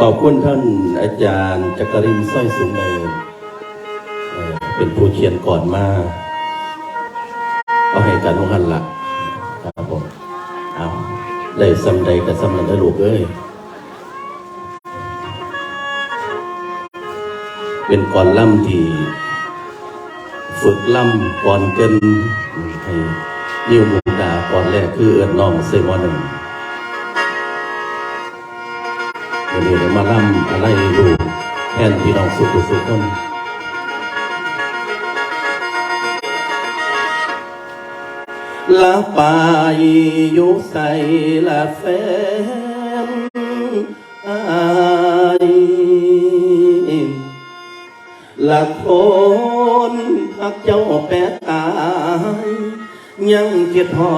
ขอบคุณท่านอาจารย์จักรินสร้อยสูงเนินเป็นผู้เขียนก่อนมาก็ให้การทุกท่านละครับผมเอาได้สำใดกับสำนันได้ลูกเอ้ยเป็นก่อนล่ำที่ฝึกล่ำก่อนเกินให้ยิ้วมุกดาก่อนแรกคือเอิญน้องเซมอหนึ่ง วันนี้เรามาล่ำอะไรดูแทนพี่น้องสุขสุขคนละไปอยู่ใส่ละแฟนอายละคนหักเจ้าแปดตายยังคิดทอ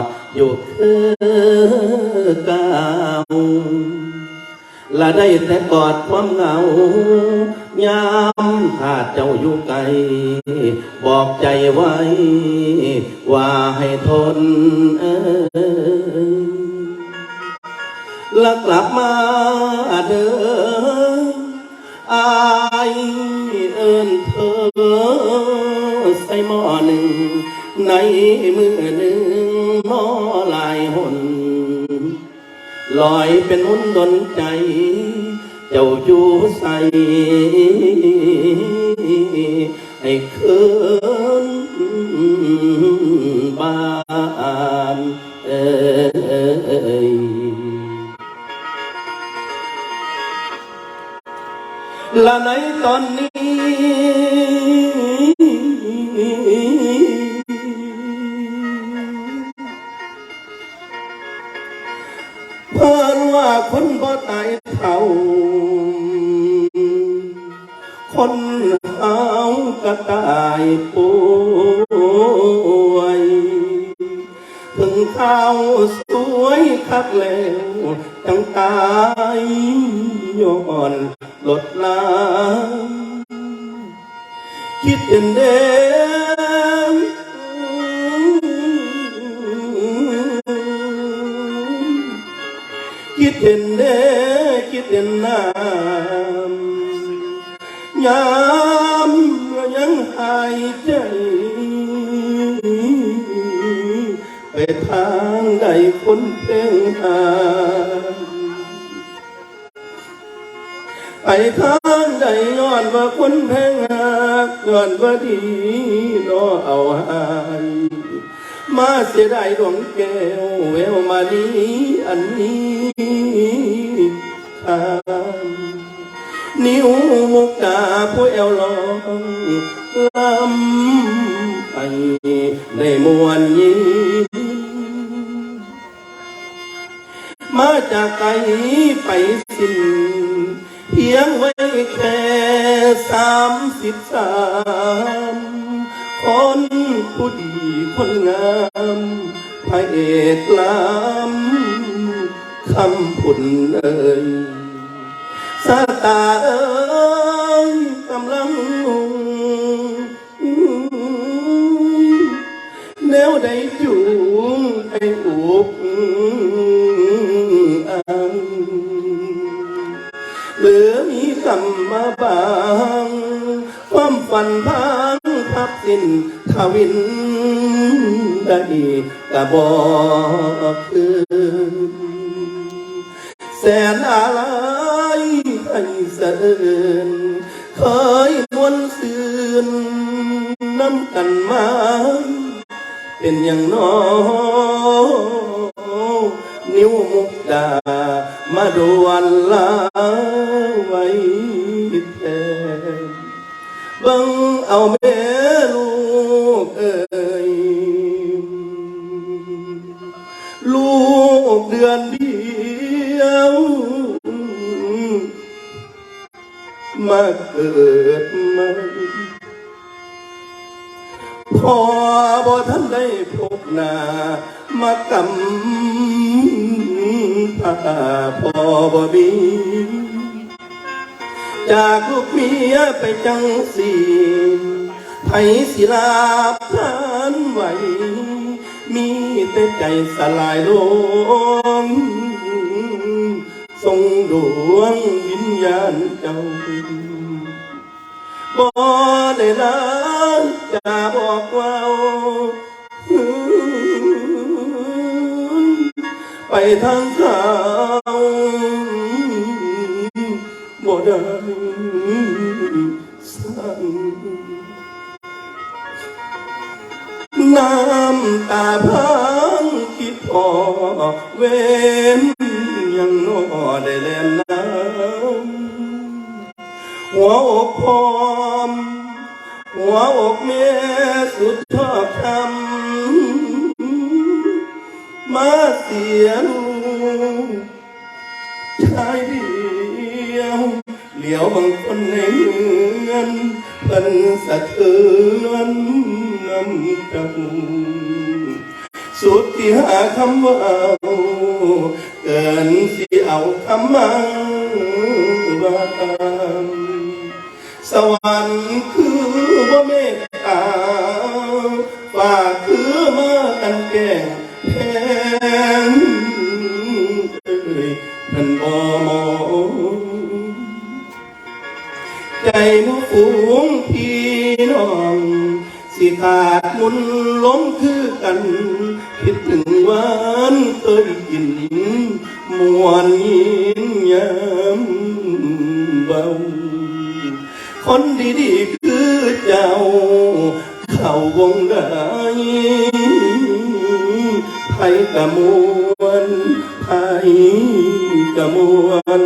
ดอยู่คือเก่า ละได้แต่กอดความเหงายามขาดเจ้าอยู่ไกล บอกใจไว้ ว่าให้ทนเอ้ยและกลับมาเดิมอายเอินเธอ ใส่หม้อหนึ่ง ในมือหนึ่งหม้อลายหน ลอยเป็นหุ่นดนใจ เจ้าอยู่ใส่ให้คืนบ้านเอ้ยละในตอนนี้ คนหาวก็ตายป่วยถึงเข้าสวยคักแล้วจังตายย้อนลดลาคิดเห็นเด้คิดเห็นเด้คิดเห็นน้ำ ยามยังหายใจ ไปทางใดคนเพ่งหาไปทางใดย้อนว่าคนแพงหักย้อนว่าดีนอเอาหายมาเสียดายดวงแก้วแววมานี้อันนี้ทา นิ้วมุกตาผู้แอวลองลำไปในมวลยิ้มมาจากไกลไปสิ้นเพียงไว้แค่สามสิบสามคนผู้ดีคนงามพระเอกลำคำพุ่นเอ่ย สาตาเอ้ยกำลังงงแนวใดจูงให้อุบอังเหลือมีคำมมาบาง ความฝันพังพับสิ้นทวินได้กระบอกคืนแสนอะไรให้ เสินเคยวนซืนน้ำกันมา เป็นอย่างน้อนิ้วมุกดา มาดวนลาไว้แทนบังเอาเม มาเกิดใหม่พอบ่ท่านได้พบหน้ามากำพาพอบ่มีจากลูกเมียไปจังสีไผศิลาพานไหว มีแต่ใจสลายลงสทรงดวง ญาณเจ้าบ่ได้ลาจะบอกว่าไปทางเขาบ่ได้สั่งน้ำตาพังคิดพอเว้นำมาเสียลูกชายเดียวเหลียวบางคนในเมืองเพิ่นสะเทือนน้ำจังสุดที่หาคำว่าเกินสิเอาคำมา ล้มคือกัน คิดถึงวันเคยกินมวนยินยามเบา คนดีๆคือเจ้า เข้าวงได้ไผกะมวนไผกะมวน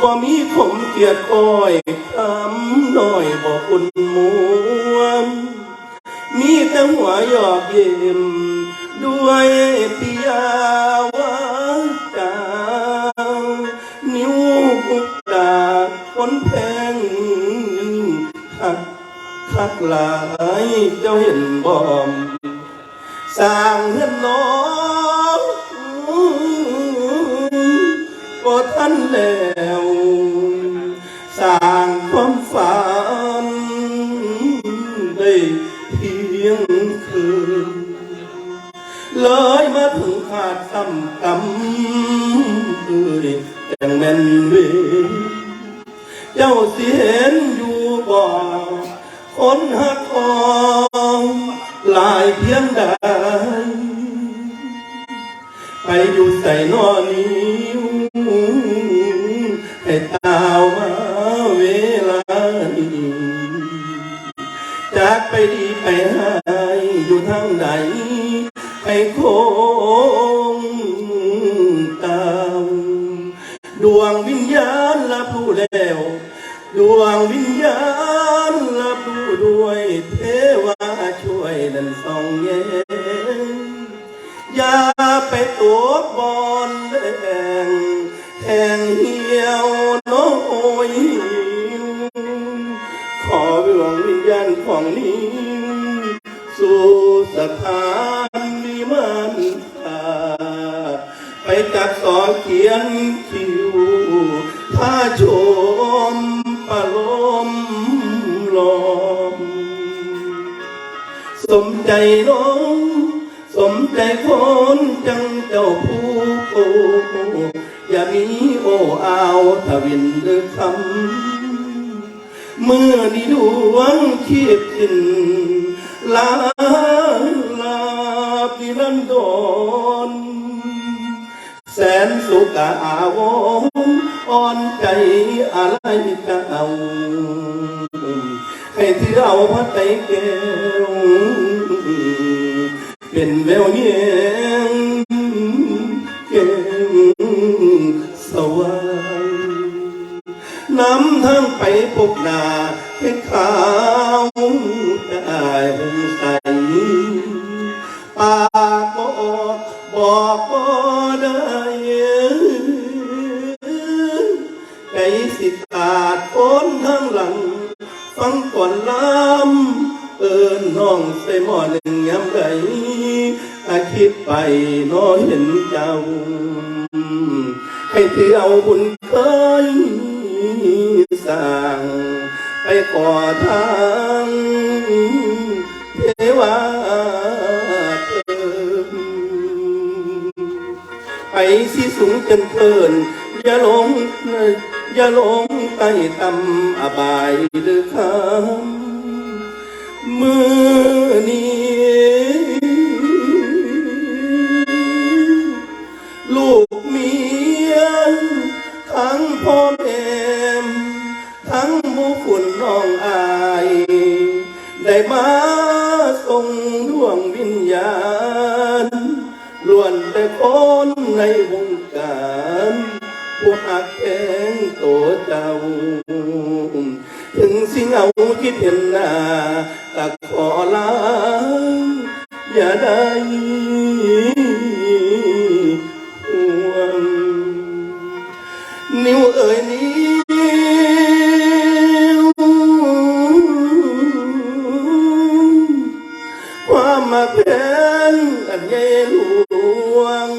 บ่มีขมเกียดก้อยคำน้อยบ่คุณมวมมีแต่ หัวหยอกเยิ้มด้วยปิยาวาจานิ้วกุกดาคนแพงคักคักหลายเจ้าเห็นบ่มสร้างเฮือนน้องก็ท่านแล้วสร้างความ เลยมาถึงขาดซ้ำกำเอ้ยแต่งแม่นเวเจ้าสิเห็นอยู่บ่ คนหักทองหลายเพียงใดไปอยู่ใส่นอนิ้ให้ตาวมาเวลานี้จากไปดีไปหายอยู่ทางไหน ให้คงตามดวงวิญญาณละผู้แล้ว ดวงวิญญาณรับรู้ด้วยเทวาช่วยดันส่องแยงอย่าไปตัวบอนแดงแทงเหี่ยวน้อยขอดวงวิญญาณของนี้สู่สถา อนเขียนคิวถ้าชมปะลมลม สมใจน้องสมใจคนจังเจ้าผู้โกอย่ามีโอ้อาวทวินเดือคำเมื่อนี้ดวงคิดสินลา นสุขอาวรณ์อ่อนใจอะไรเก่าให้ที่เราพัดใจแก้ บุญเคยสร้างไปก่อทางเทวาเถิมไปสิสูงจนเทินอย่าหลงอย่าหลงใต้ตำอบายหรือคำมือ กแพงโตเจ้า ถึงสิเหงาคิดเห็นหน้าตักขอลาอย่าได้ห่วงนิ้วเอ่ยนิ้วความมาแพงอันใหญ่หลวง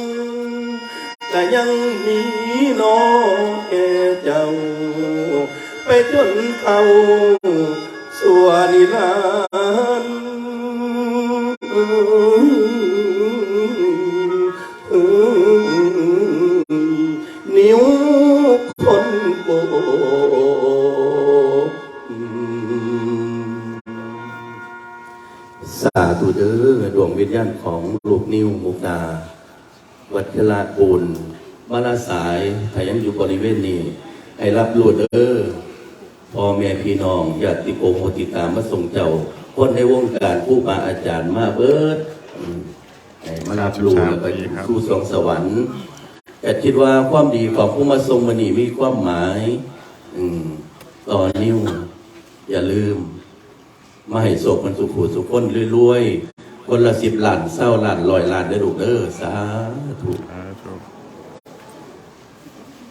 แต่ยังมี น้องแก่เจ้า ไปจนเขาสัวนิรันนิ้วคนโกสาธุเด้อดวงวิญญาณของลูกนิ้วมุกดา วัชระบุญ มาลาสายถ้ายังอยู่บริเวณนี้ ให้รับรู้เด้อพ่อแม่พี่น้องญาติโกโหติตามมาส่งเจ้า คนในวงการผู้บาอาจารย์มาเบิดอืมให้มารับรู้แล้วก็สู่สวงสวรรค์แต่คิดว่าความดีของผู้มาทรงมณีมีความหมาย อืมต่อนิ้ว อย่าลืม มาให้โศกมันสุขูสุขคนรวยๆ คนละสิบล้านเศร้าล้านลอยล้านได้อลูกเด้อสาธุอ่า